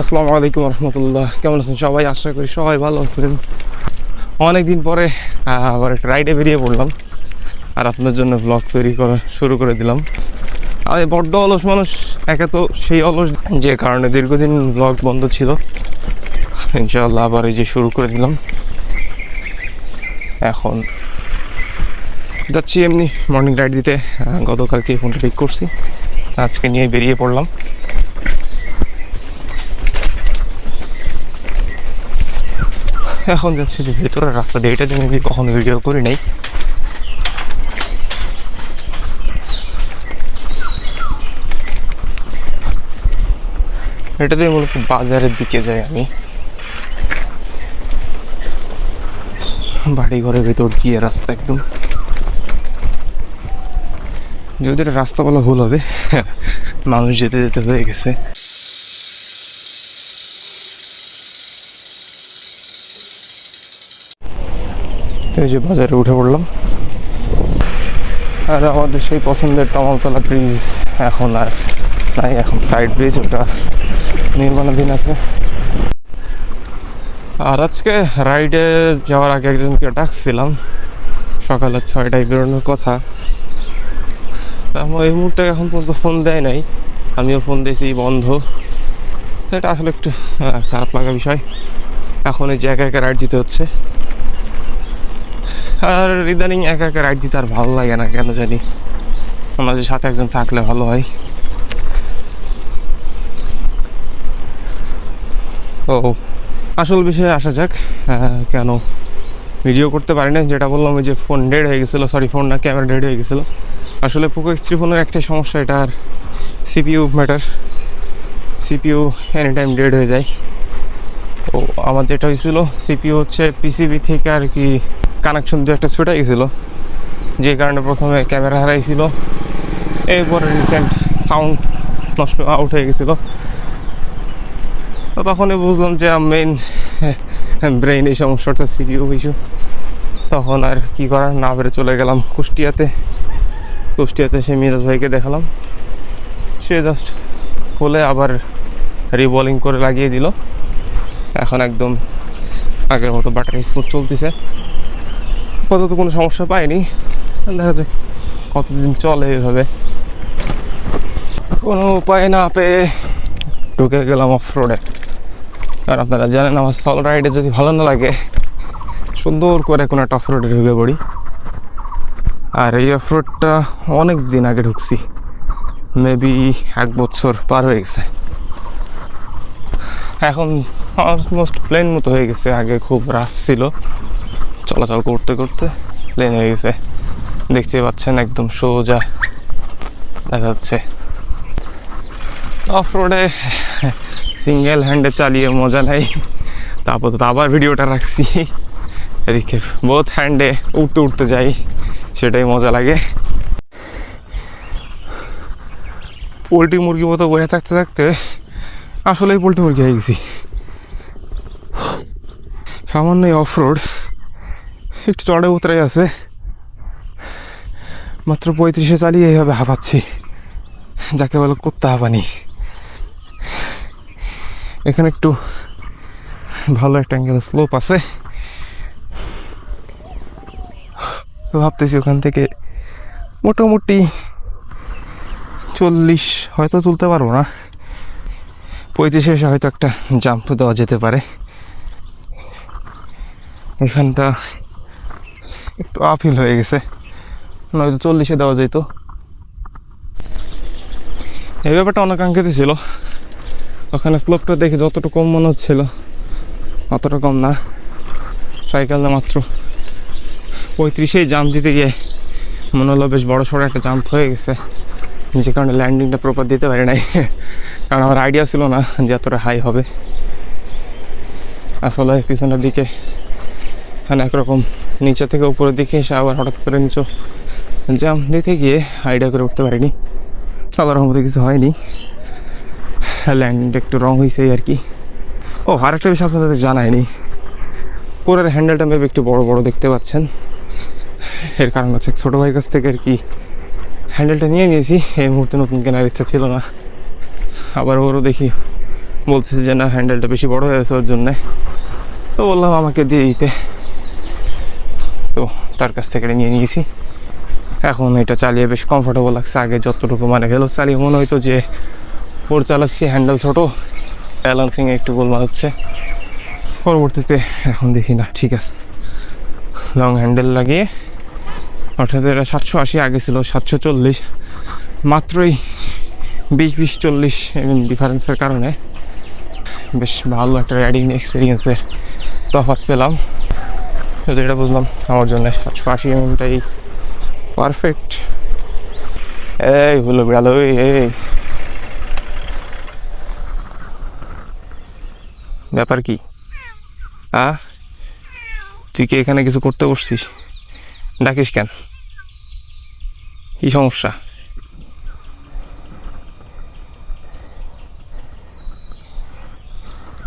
আসসালামু আলাইকুম রহমতুল্লাহ। কেমন আছেন সবাই? আশা করি সবাই ভালো আছেন। অনেকদিন পরে আবার একটা রাইডে বেরিয়ে পড়লাম। আর আপনার জন্য ব্লগ তৈরি করা শুরু করে দিলাম। আমি বড্ড অলস মানুষ, একে তো সেই অলস। যে কারণে দীর্ঘদিন ব্লগ বন্ধ ছিল। ইনশাআল্লাহ আবার এই যে শুরু করে দিলাম। এখন যাচ্ছি এমনি মর্নিং রাইড দিতে। গতকালকে ফোনটা ঠিক করছি। আজকে নিয়ে বেরিয়ে পড়লাম। এখন যাচ্ছি যে ভেতরের রাস্তা দিয়ে। এটা দিয়ে আমি কখনো ভিডিও করি নাই। এটা দিয়ে মূলত বাজারের দিকে যাই আমি। বাড়ি ঘরের ভেতর গিয়ে রাস্তা একদম। যদি রাস্তা বলা ভুল হবে, মানুষ যেতে যেতে হয়ে গেছে। এই যে বাজারে উঠে পড়লাম। আর আমাদের সেই পছন্দের তমালতলা ব্রিজ এখন আর নাই, এখন সাইড ব্রিজ ওটা নির্মাণাধীন আছে। আর আজকে রাইডে যাওয়ার আগে একজনকে ডাকছিলাম, সকালে ছয়টায় বেরোনোর কথা। এই মুহূর্তে এখন পর্যন্ত ফোন দেয় নাই, আমিও ফোন দিয়েছি বন্ধ। সেটা আসলে একটু খারাপ লাগা বিষয়। এখন এই যে একা একা রাইড দিতে হচ্ছে। আর ইদানিং একা একা রাইড দিতে আর ভালো লাগে না, কেন জানি? আমাদের সাথে একজন থাকলে ভালো হয়। ও, আসল বিষয়ে আসা যাক কেন? ভিডিও করতে পারি না যেটা বললাম যে ফোন ডেড হয়ে গেছিল সরি ফোন না ক্যামেরা ডেড হয়ে গেছিল। আসলে পোকো এক্স থ্রি ফোনের একটাই সমস্যা, এটা আর CPU matter CPU any time dead হয়ে যায়। ও, আমার যেটা হয়েছিল সিপিইউ হচ্ছে পিসিবি থেকে আর কি কানেকশন দিয়ে একটা ছুটে গেছিল। যে কারণে প্রথমে ক্যামেরা হারাইছিল। এরপরে রিসেন্ট সাউন্ড নষ্ট আউট হয়ে গেছিল। তো তখনই বুঝলাম যে মেইন ব্রেইন এই সমস্যাটা সিপিইউ ইস্যু তখন আর কি করার? না বেড়ে চলে গেলাম কুষ্টিয়াতে। কুষ্টিয়াতে সে মিরাজ ভাইকে দেখালাম। সে জাস্ট খুলে আবার রিবলিং করে লাগিয়ে দিল। এখন একদম আগের মতো ব্যাটারি স্মুথ চলতেছে। আপাতত কোনো সমস্যা পাইনি। দেখা যাক কতদিন চলে এভাবে কোনো উপায় না পেয়ে ঢুকে গেলাম অফ রোডে আর আপনারা জানেন, আমার সল রাইডে যদি ভালো না লাগে, সুন্দর করে কোনো একটা অফ রোডে ঢুকে পড়ি। আর এই অফ রোডটা অনেক দিন আগে ঢুকছি। মেবি এক বছর পার হয়ে গেছে। এখন অলমোস্ট প্লেন মতো হয়ে গেছে, আগে খুব রাফ ছিল। চলাচল করতে করতে প্লেন হয়ে গেছে। দেখতে পাচ্ছেন একদম সোজা দেখা যাচ্ছে। অফ রোডে সিঙ্গেল হ্যান্ডে চালিয়ে মজা নেই। তারপর তো আবার ভিডিওটা রাখছি। এদিকে বোথ হ্যান্ডে উঠতে উঠতে যাই, সেটাই মজা লাগে। পোলট্রি মুরগি মতো বসে থাকতে থাকতে আসলেই পোলট্রি মুরগি হয়ে গেছি। সামান্য অফ রোড একটু চড়ে উতরে আছে মাত্র পঁয়ত্রিশে চালিয়ে এইভাবে হাঁপাচ্ছি। যাকে বলে কুত্তা হাঁপানি। এখানে একটু ভালো একটা অ্যাঙ্গেল স্লোপ আছে। ভাবতেছি ওখান থেকে মোটামুটি চল্লিশ হয়তো তুলতে পারব না। পঁয়ত্রিশে এসে হয়তো একটা জাম্প দেওয়া যেতে পারে। এখানটা একটু আপিল হয়ে গেছে। নয়তো চল্লিশে দেওয়া যেত এই ব্যাপারটা অনাকাঙ্ক্ষিত ছিল। ওখানে স্লোপটা দেখে যতটা কম মনে হচ্ছিল, অতটা কম না। সাইকেলে মাত্র পঁয়ত্রিশেই জাম্প দিতে গিয়ে মনে হলো বেশ বড় সড়ো একটা জাম্প হয়ে গেছে। যে কারণে ল্যান্ডিংটা প্রপার দিতে পারি নাই। কারণ আমার আইডিয়া ছিল না যে এতটা হাই হবে। আসলে পিছনের দিকে মানে একরকম নিচে থেকে উপরের দিকে এসে আবার হঠাৎ করে নিচু জাম্প দিতে গিয়ে আইডিয়া করে উঠতে পারিনি। আল্লাহর রহমতে কিছু হয়নি। ল্যান্ডিংটা একটু রং হয়েছে আর কি। ও, আর একটা বিষয় আপনাদের জানায়নি পুরের হ্যান্ডেলটা মেবি একটু বড় বড় দেখতে পাচ্ছেন। এর কারণ হচ্ছে ছোটো ভাইয়ের কাছ থেকে আর কি হ্যান্ডেলটা নিয়ে নিয়েছি। এই মুহূর্তে নতুন কেনার ইচ্ছা ছিল না। আবার ওরও দেখি বলতেছে যে না হ্যান্ডেলটা বেশি বড় হয়েছে ওর জন্যে। তো বললাম, আমাকে দিয়ে দিতে। তার কাছ থেকে নিয়ে নিয়েছি। এখন এটা চালিয়ে বেশ কমফোর্টেবল লাগছে। আগে যতটুকু মানে গেল চালিয়ে, মনে হইতো যে ওর চালাচ্ছি হ্যান্ডেল ছোটো ব্যালেন্সিংয়ে একটু গোলমাল হচ্ছে। পরবর্তীতে এখন দেখি না, ঠিক আছে। লং হ্যান্ডেল লাগিয়ে, অর্থাৎ এটা সাতশো আশি আগে ছিল, সাতশো চল্লিশ। মাত্রই বিশ বিশ, চল্লিশ ডিফারেন্সের কারণে বেশ ভালো একটা রাইডিং এক্সপিরিয়েন্সের তফাৎ পেলাম। তো যেটা বুঝলাম, আমার জন্য সাতশো আশি এমএমটাই পারফেক্ট এই হলো বিড়াল এই ব্যাপার কি? আ? তুই কি এখানে কিছু করতে বসছিস? ডাকিস কেন? কি সমস্যা?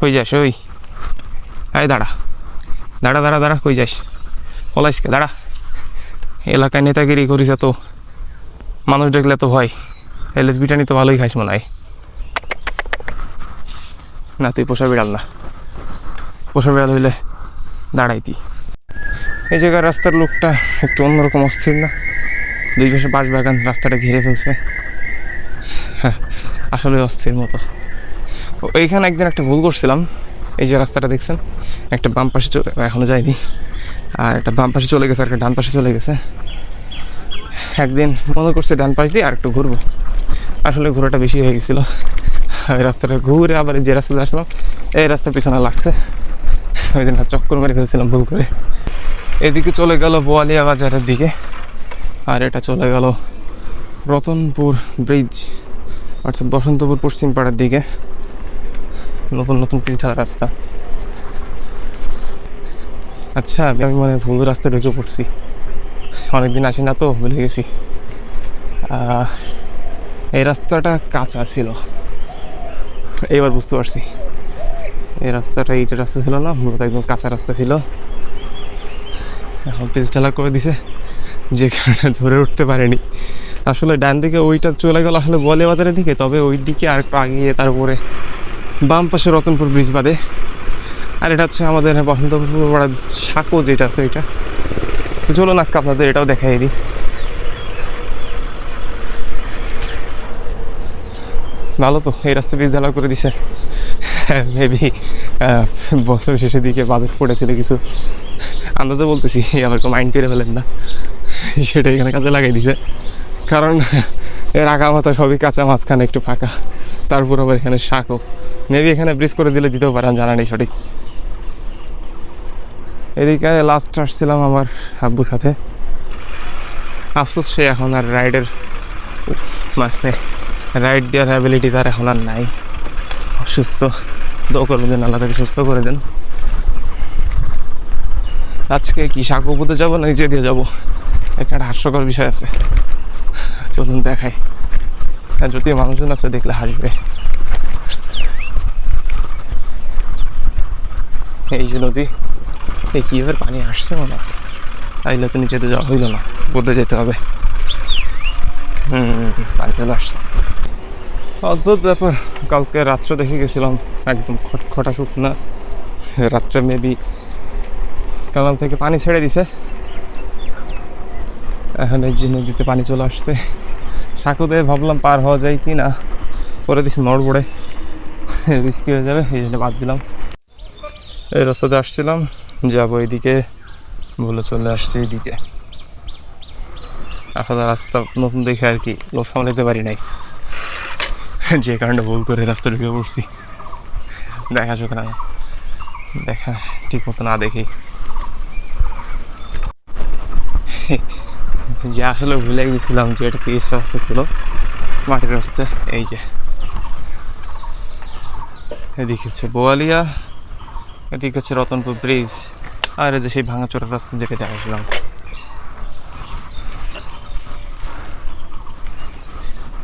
হয়ে যাস, ওই। আয় দাঁড়া। দাঁড়া দাঁড়া দাঁড়া কই যাস? পলাইসকে দাঁড়া। এলাকায় নেতাগিরি করিস তো মানুষ দেখলে তো ভয়। এলে পিটানি তো ভালোই খাইস মনে হয়। না তুই পোষা বিড়াল না। পোষা বিড়াল হইলে দাঁড়াইতি এই জায়গার রাস্তার লোকটা একটু অন্যরকম অস্থির না? দুই পাশে বাঁশ বাগান রাস্তাটা ঘিরে ফেলছে। হ্যাঁ, আসলে অস্থির মতো। এইখানে একদিন একটা ভুল করছিলাম। এই যে রাস্তাটা দেখছেন, একটা বাম পাশে চলে, এখনও যায়নি। আর একটা বাম পাশে চলে গেছে, আর একটা ডান পাশে চলে গেছে। একদিন মনে করছে ডান পাশ দিয়ে আর একটু ঘুরবো। আসলে ঘোরাটা বেশি হয়ে গেছিল। ওই রাস্তাটা ঘুরে আবার যে রাস্তাতে আসলাম, এই রাস্তার পিছনে লাগছে। ওই দিন চক্কর মেরে ফেলছিলাম ভুল করে। এদিকে চলে গেল বোয়ালিয়া বাজারের দিকে, আর এটা চলে গেল রতনপুর ব্রিজ, অর্থাৎ বসন্তপুর পশ্চিম পাড়ার দিকে। নতুন নতুন পিঠা রাস্তা। আচ্ছা আমি মানে ভুল রাস্তা ঢুকে পড়ছি। অনেকদিন আসি না তো, ভুলে গেছি। এই রাস্তাটা কাঁচা ছিল। এবার বুঝতে পারছি। এই রাস্তাটা এইটা রাস্তা ছিল না, মূলত একদম কাঁচা রাস্তা ছিল। এখন পিচ ঢালা করে দিছে যেখানে ধরে উঠতে পারেনি। আসলে ডান দিকে ওইটা চলে গেল আসলে বলে বাজারের দিকে, তবে ওই দিকে আর আগিয়ে তারপরে বাম পাশে রতনপুর ব্রিজ বাদে। আর এটা হচ্ছে আমাদের বসন্তপুর পাড়ার সাঁকো যেটা আছে এটা। তো চলুন আজকে আপনাদের এটাও দেখাই দিই। ভালো তো, এই রাস্তা পিচ ঢালা করে দিছে। মেবি বছর শেষের দিকে বাজেট পড়েছিল কিছু। আন্দাজে বলতেছি আবার কেউ মাইন্ড করে ফেলেন না। সেটা এখানে কাজে লাগাই দিছে। কারণ এর আগা মাথা সবই কাঁচা, মাঝখানে একটু ফাঁকা। তারপর আবার এখানে শাকও। মেবি এখানে ব্রিজ করে দিলে দিতেও পারেন জানা নেই সঠিক। এদিকে লাস্ট আসছিলাম আমার আব্বুর সাথে। আফসোস, সে এখন আর রাইডের মানে রাইড দেওয়ার অ্যাবিলিটি তার এখন আর নাই। অসুস্থ। দোয়া করবেন যেন আল্লাহ তাকে সুস্থ করে দেন। আজকে কি সাঁকোপুতে যাব না নিচে দিয়ে যাব? একটা হাস্যকর বিষয় আছে। চলুন দেখাই। যদিও মানুষজন আছে, দেখলে হাসবে। এই যে নদী, এই কীভাবে পানি আসছে হয়? তাইলে তো নিচেতে যাওয়া হইল না পড়তে যেতে হবে। হুম পানি চলে আসছে। অদ্ভুত ব্যাপার, কালকে রাত্রে দেখে গেছিলাম, একদম খটখটা শুকনা। রাত্রে মেবি কানাল থেকে পানি ছেড়ে দিছে। এখন এই যে নদীতে পানি চলে আসছে। সাঁকুতে ভাবলাম পার হওয়া যায় কি না? করে দিছি নড়বড়ে রিস্কি হয়ে যাবে, এই জন্য বাদ দিলাম। এই রাস্তাতে আসছিলাম, যাব এইদিকে বলে চলে আসছি এইদিকে এখন রাস্তা নতুন দেখে আর কি লোক সামলাতে পারি নাই। যে কারণে ভুল করে রাস্তা ঢুকে পড়ছি। দেখা চোখ না। দেখা ঠিক মতো না দেখি। যে আসলে ভুলে গেছিলাম যে এটা পিস রাস্তা ছিল, মাটির রাস্তা, এই যে। এদিকে হচ্ছে বোয়ালিয়া, এদিকে হচ্ছে রতনপুর ব্রিজ আর এই যে সেই ভাঙাচোরা রাস্তা যেটা দেখাছিলাম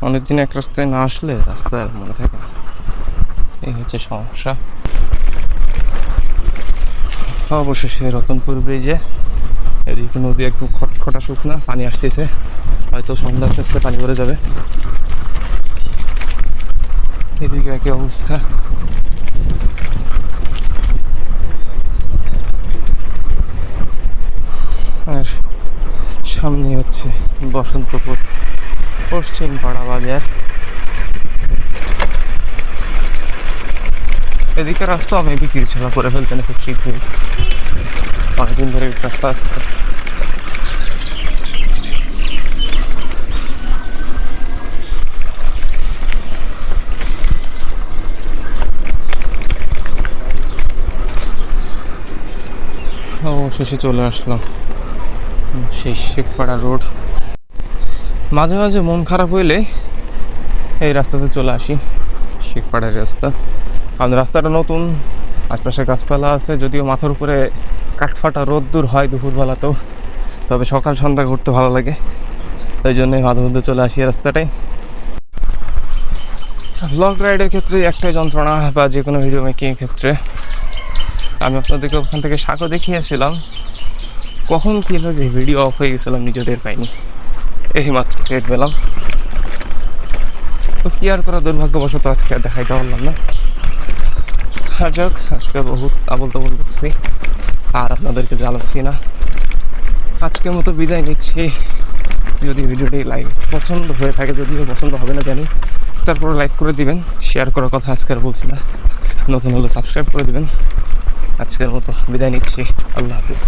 অনেকদিন এক রাস্তায় না আসলে রাস্তা মনে থাকে এই হচ্ছে সমস্যা। অবশেষে রতনপুর ব্রিজে এদিকে নদী একটু খটখটা শুকনা, পানি আসতেছে। হয়তো সন্ধ্যা আস্তে পানি ভরে যাবে। এদিকে একই অবস্থা। আর সামনে হচ্ছে বসন্তপুর, পশ্চিম পাড়া বাজার। এদিকে রাস্তা আমি বিক্রি ছাড়া করে ফেলতেন খুব শীঘ্রই। অনেকদিন ধরে রাস্তা আছে। অবশেষে চলে আসলাম। সেই শেখপাড়া রোড। মাঝে মাঝে মন খারাপ হইলে এই রাস্তাতে চলে আসি। শেখপাড়ার রাস্তা। কারণ রাস্তাটা নতুন, আশপাশে গাছপালা আছে, যদিও মাথার উপরে কাঠফাটা রোদ্দুর হয় দুপুরবেলাতেও তবে সকাল সন্ধ্যা ঘুরতে ভালো লাগে। তাই জন্য মাঝে মধ্যে চলে আসি রাস্তাটায়। ব্লগ রাইডের ক্ষেত্রে একটাই যন্ত্রণা বা যে কোনো ভিডিও মেকিংয়ের ক্ষেত্রে। আমি আপনাদেরকে ওখান থেকে শাকও দেখিয়েছিলাম। কখন কীভাবে ভিডিও অফ হয়ে গেছিলাম নিজেদের পাইনি। এই মাত্র, টের পেলাম। তো কি আর করা দুর্ভাগ্যবশত আজকে আর দেখাইতে পারলাম না। যাক, আজকে বহুত আবল তাবল করছি আর আপনাদেরকে জ্বালাচ্ছি না। আজকের মতো বিদায় নিচ্ছি। যদি ভিডিওটি লাইক পছন্দ হয়ে থাকে, যদিও পছন্দ হবে না জানি, তারপরে লাইক করে দিবেন শেয়ার করার কথা আজকে আর বলছি না। নতুন হলে সাবস্ক্রাইব করে দিবেন। আজকের মতো বিদায় নিচ্ছি। আল্লাহ হাফিজ।